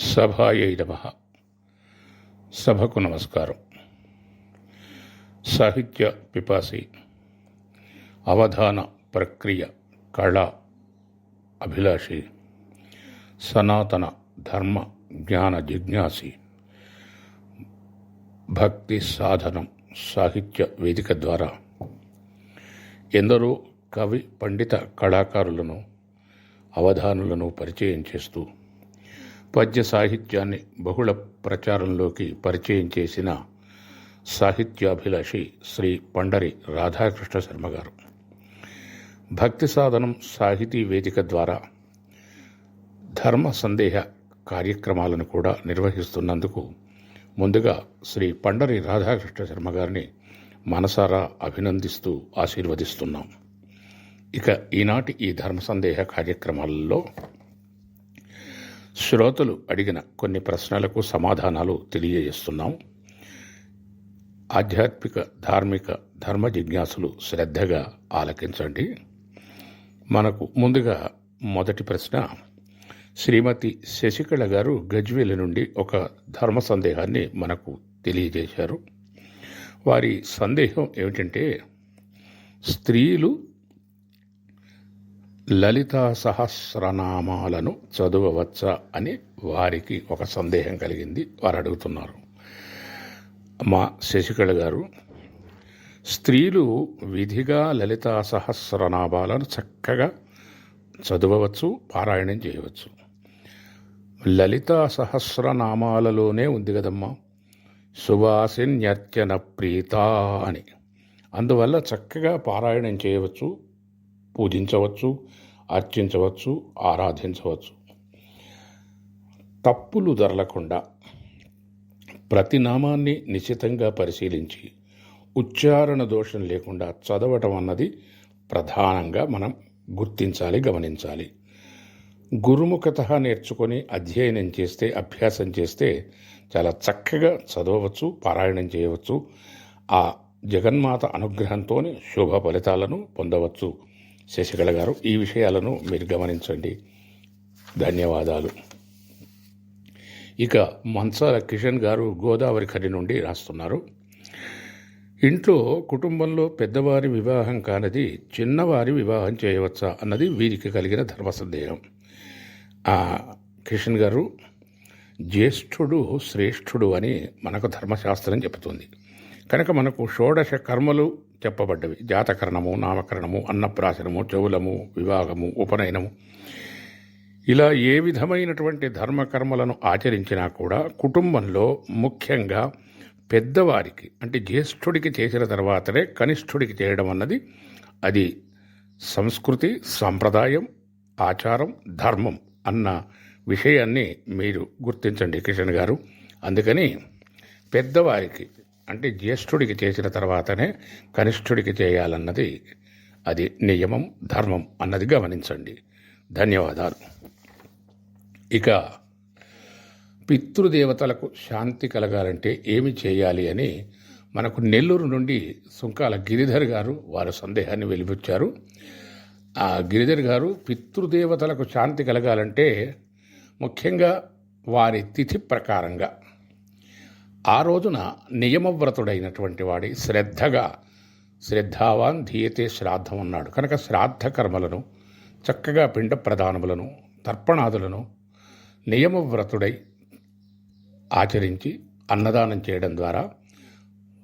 సభాయై నమ. సభకు నమస్కారం. సాహిత్య పిపాసి అవధాన ప్రక్రియ కళ అభిలాషి సనాతన ధర్మ జ్ఞాన జిజ్ఞాసి భక్తి సాధనం సాహిత్య వేదిక ద్వారా ఎందరో కవి పండిత కళాకారులను అవధానులను పరిచయం చేస్తూ పద్య సాహిత్యాన్ని బహుళ ప్రచారంలోకి పరిచయం చేసిన సాహిత్యాభిలాషి శ్రీ పండరి రాధాకృష్ణ శర్మ గారు. భక్తి సాధనం సాహితీ వేదిక ద్వారా ధర్మ సందేహ కార్యక్రమాలను కూడా నిర్వహిస్తున్నందుకు ముందుగా శ్రీ పండరి రాధాకృష్ణ శర్మ గారిని మనసారా అభినందిస్తూ ఆశీర్వదిస్తున్నాం. ఇక ఈనాటి ఈ ధర్మ సందేహ కార్యక్రమాలలో శ్రోతలు అడిగిన కొన్ని ప్రశ్నలకు సమాధానాలు తెలియజేస్తున్నాం. ఆధ్యాత్మిక ధార్మిక ధర్మ జిజ్ఞాసులు శ్రద్ధగా ఆలకించండి. మనకు ముందుగా మొదటి ప్రశ్న శ్రీమతి శశికళ గారు గజ్వేల నుండి ఒక ధర్మ సందేహాన్ని మనకు తెలియజేశారు. వారి సందేహం ఏమిటంటే స్త్రీలు లలితా సహస్రనామాలను చదవవచ్చా అని వారికి ఒక సందేహం కలిగింది. వారు అడుగుతున్నారు. మా శశికళ గారు స్త్రీలు విధిగా లలితా సహస్రనామాలను చక్కగా చదవవచ్చు పారాయణం చేయవచ్చు. లలితా సహస్రనామాలలోనే ఉంది కదమ్మా. సువాసిన్యర్చన ప్రీత అని. అందువల్ల చక్కగా పారాయణం చేయవచ్చు పూజించవచ్చు అర్చించవచ్చు ఆరాధించవచ్చు. తప్పులు దొరలకుండా ప్రతి నామాన్ని నిశితంగా పరిశీలించి ఉచ్చారణ దోషం లేకుండా చదవటం అన్నది ప్రధానంగా మనం గుర్తించాలి గమనించాలి. గురుముఖత నేర్చుకొని అధ్యయనం చేస్తే అభ్యాసం చేస్తే చాలా చక్కగా చదవవచ్చు పారాయణం చేయవచ్చు. ఆ జగన్మాత అనుగ్రహంతోనే శుభ ఫలితాలను పొందవచ్చు. శశికళ గారు ఈ విషయాలను మీరు గమనించండి. ధన్యవాదాలు. ఇక మన్సాల కిషన్ గారు గోదావరి ఖరి నుండి రాస్తున్నారు. ఇంట్లో కుటుంబంలో పెద్దవారి వివాహం కానిది చిన్నవారి వివాహం చేయవచ్చా అన్నది వీరికి కలిగిన ధర్మ సందేహం కిషన్ గారు జ్యేష్ఠుడు శ్రేష్ఠుడు అని మనకు ధర్మశాస్త్రం చెబుతుంది. కనుక మనకు షోడశ కర్మలు చెప్పబడ్డవి. జాతకరణము నామకరణము అన్నప్రాశనము చెవులము వివాహము ఉపనయనము. ఇలా ఏ విధమైనటువంటి ధర్మకర్మలను ఆచరించినా కూడా కుటుంబంలో ముఖ్యంగా పెద్దవారికి అంటే జ్యేష్ఠుడికి చేసిన తర్వాతనే కనిష్ఠుడికి చేయడం అన్నది అది సంస్కృతి సాంప్రదాయం ఆచారం ధర్మం అన్న విషయాన్ని మీరు గుర్తించండి కిషన్ గారు. అందుకని పెద్దవారికి అంటే జ్యేష్ఠుడికి చేసిన తర్వాతనే కనిష్ఠుడికి చేయాలన్నది అది నియమం ధర్మం అన్నది గమనించండి. ధన్యవాదాలు. ఇక పితృదేవతలకు శాంతి కలగాలంటే ఏమి చేయాలి అని మనకు నెల్లూరు నుండి సుంకాల గిరిధర్ గారు వారి సందేహాన్ని వెలిబుచ్చారు. ఆ గిరిధర్ గారు పితృదేవతలకు శాంతి కలగాలంటే ముఖ్యంగా వారి తిథి ప్రకారంగా ఆ రోజున నియమవ్రతుడైనటువంటి వాడి శ్రద్ధగా శ్రద్ధావాన్ ధీయతే శ్రాద్ధం అన్నాడు. కనుక శ్రాద్ధ కర్మలను చక్కగా పిండ ప్రదానములను తర్పణాదులను నియమవ్రతుడై ఆచరించి అన్నదానం చేయడం ద్వారా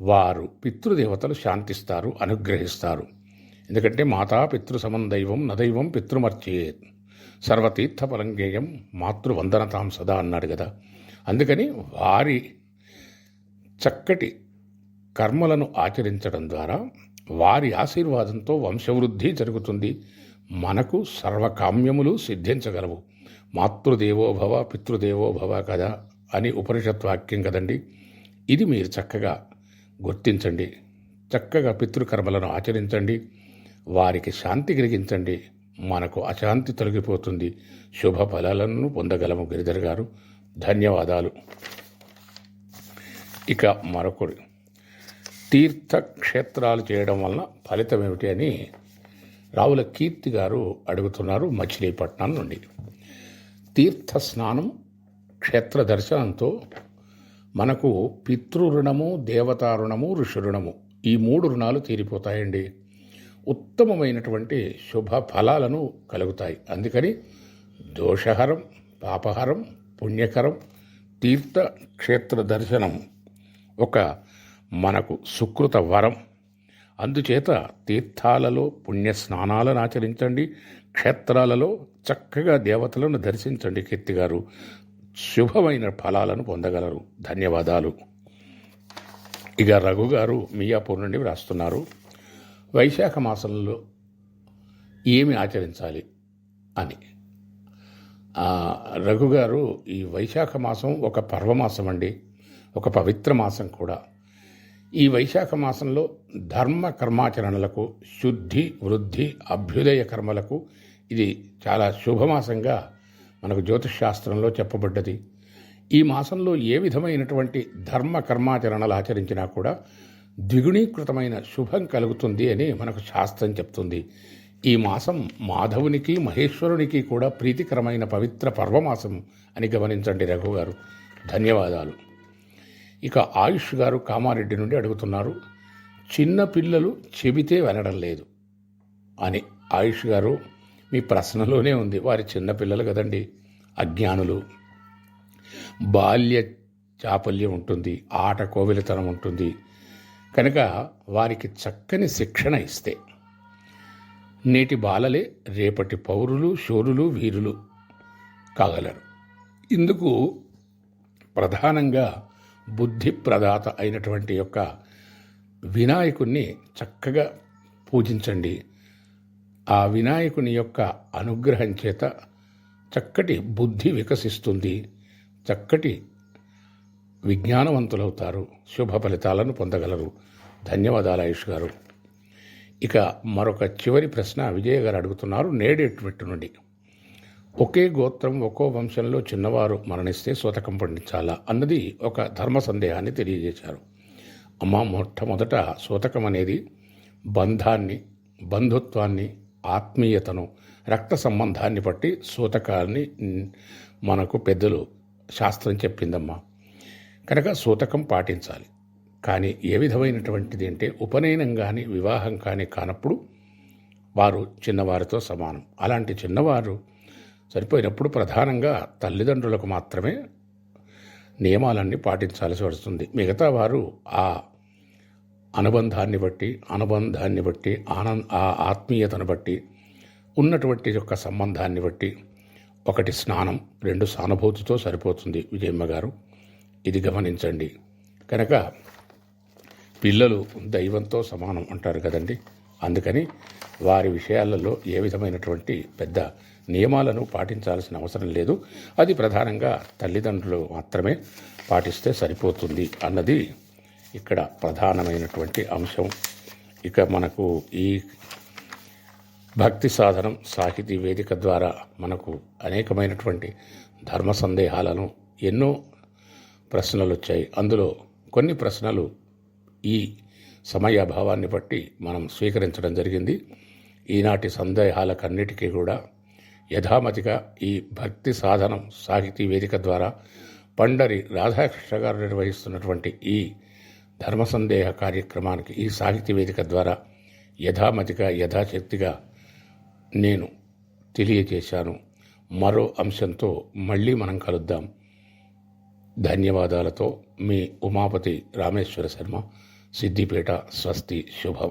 వారు పితృదేవతలు శాంతిస్తారు అనుగ్రహిస్తారు. ఎందుకంటే మాతా పితృ సమదైవం నదైవం పితృమర్చేత్ సర్వతీర్థ ఫలంగేయం మాతృవందనతాం సదా అన్నాడు కదా. అందుకని వారి చక్కటి కర్మలను ఆచరించడం ద్వారా వారి ఆశీర్వాదంతో వంశవృద్ధి జరుగుతుంది. మనకు సర్వకామ్యములు సిద్ధించగలవు. మాతృదేవో భవ పితృదేవో భవ కదా అని ఉపనిషత్ వాక్యం కదండి. ఇది మీరు చక్కగా గుర్తించండి. చక్కగా పితృకర్మలను ఆచరించండి. వారికి శాంతి కలిగించండి. మనకు అశాంతి తొలగిపోతుంది. శుభ ఫలాలను పొందగలము గిరిధర్ గారు. ధన్యవాదాలు. ఇక మరొకడు. తీర్థక్షేత్రాలు చేయడం వలన ఫలితం ఏమిటి అని రావుల కీర్తి గారు అడుగుతున్నారు మచిలీపట్నం నుండి. తీర్థ స్నానం క్షేత్ర దర్శనంతో మనకు పితృరుణము దేవతా రుణము ఋషి రుణము ఈ మూడు రుణాలు తీరిపోతాయండి. ఉత్తమమైనటువంటి శుభ ఫలాలను కలుగుతాయి. అందుకని దోషహరం పాపహరం పుణ్యకరం తీర్థ క్షేత్ర దర్శనం ఒక మనకు సుకృత వరం. అందుచేత తీర్థాలలో పుణ్య స్నానాలను ఆచరించండి. క్షేత్రాలలో చక్కగా దేవతలను దర్శించండి కీర్తిగారు శుభమైన ఫలాలను పొందగలరు. ధన్యవాదాలు. ఇక రఘు గారు మియాపూర్ నుండి వ్రాస్తున్నారు. వైశాఖ మాసంలో ఏమి ఆచరించాలి అని? రఘుగారు రఘు గారు ఈ వైశాఖ మాసం ఒక పర్వమాసం అండి ఒక పవిత్ర మాసం కూడా. ఈ వైశాఖ మాసంలో ధర్మ కర్మాచరణలకు శుద్ధి వృద్ధి అభ్యుదయ కర్మలకు ఇది చాలా శుభమాసంగా మనకు జ్యోతిషాస్త్రంలో చెప్పబడ్డది. ఈ మాసంలో ఏ విధమైనటువంటి ధర్మ కర్మాచరణలు ఆచరించినా కూడా ద్విగుణీకృతమైన శుభం కలుగుతుంది అని మనకు శాస్త్రం చెప్తుంది. ఈ మాసం మాధవునికి మహేశ్వరునికి కూడా ప్రీతికరమైన పవిత్ర పర్వమాసం అని గమనించండి రఘు గారు ధన్యవాదాలు. ఇక ఆయుష్ గారు కామారెడ్డి నుండి అడుగుతున్నారు చిన్న పిల్లలు చెబితే వినడం లేదు అని. ఆయుష్ గారు మీ ప్రశ్నలోనే ఉంది వారి చిన్నపిల్లలు కదండి అజ్ఞానులు. బాల్య చాపల్యం ఉంటుంది ఆట కోవిలతనం ఉంటుంది. కనుక వారికి చక్కని శిక్షణ ఇస్తే. నేటి బాలలే రేపటి పౌరులు శూరులు వీరులు కాగలరు. ఇందుకు ప్రధానంగా బుద్ధి ప్రదాత అయినటువంటి యొక్క వినాయకుణ్ణి చక్కగా పూజించండి. ఆ వినాయకుని యొక్క అనుగ్రహం చేత చక్కటి బుద్ధి వికసిస్తుంది. చక్కటి విజ్ఞానవంతులవుతారు. శుభ ఫలితాలను పొందగలరు. ధన్యవాదాలు ఆయుష్ గారు. ఇక మరొక చివరి ప్రశ్న విజయ్ గారు అడుగుతున్నారు నేడేట్వెట్టు నుండి? ఒకే గోత్రం ఒక్కో వంశంలో చిన్నవారు మరణిస్తే శోతకం పండించాలా అన్నది ఒక ధర్మ సందేహాన్ని తెలియజేశారు. అమ్మ మొట్టమొదట శోతకం అనేది బంధాన్ని బంధుత్వాన్ని ఆత్మీయతను రక్త సంబంధాన్ని బట్టి సూతకాన్ని మనకు పెద్దలు శాస్త్రం చెప్పిందమ్మా. కనుక సూతకం పాటించాలి. కానీ ఏ విధమైనటువంటిది అంటే ఉపనయనం కానీ వివాహం కానీ కానప్పుడు వారు చిన్నవారితో సమానం. అలాంటి చిన్నవారు సరిపోయినప్పుడు ప్రధానంగా తల్లిదండ్రులకు మాత్రమే నియమాలన్నీ పాటించాల్సి వస్తుంది. మిగతా వారు ఆ అనుబంధాన్ని బట్టి అనుబంధాన్ని బట్టి ఆనంద ఆ ఆత్మీయతను బట్టి ఉన్నటువంటి యొక్క సంబంధాన్ని బట్టి ఒకటి స్నానం రెండు సానుభూతితో సరిపోతుంది విజయమ్మ గారు. ఇది గమనించండి. కనుక పిల్లలు దైవంతో సమానం అంటారు కదండి. అందుకని వారి విషయాలలో ఏ విధమైనటువంటి పెద్ద నియమాలను పాటించాల్సిన అవసరం లేదు. అది ప్రధానంగా తల్లిదండ్రులు మాత్రమే పాటిస్తే సరిపోతుంది అన్నది ఇక్కడ ప్రధానమైనటువంటి అంశం. ఇక మనకు ఈ భక్తి సాధనం సాహితీ వేదిక ద్వారా మనకు అనేకమైనటువంటి ధర్మ సందేహాలను ఎన్నో ప్రశ్నలు వచ్చాయి. అందులో కొన్ని ప్రశ్నలు ఈ సమయ అభావాన్ని బట్టి మనం స్వీకరించడం జరిగింది. ఈనాటి సందేహాలకన్నిటికీ కూడా యథామతిగా ఈ భక్తి సాధనం సాహితీ వేదిక ద్వారా పండరి రాధాకృష్ణ గారు నిర్వహిస్తున్నటువంటి ఈ ధర్మ సందేహ కార్యక్రమానికి ఈ సాహితీ వేదిక ద్వారా యథామతిగా యథాశక్తిగా నేను తెలియజేశాను. మరో అంశంతో మళ్ళీ మనం కలుద్దాం. ధన్యవాదాలతో మీ ఉమాపతి రామేశ్వర శర్మ సిద్దిపేట స్వస్తి శుభం.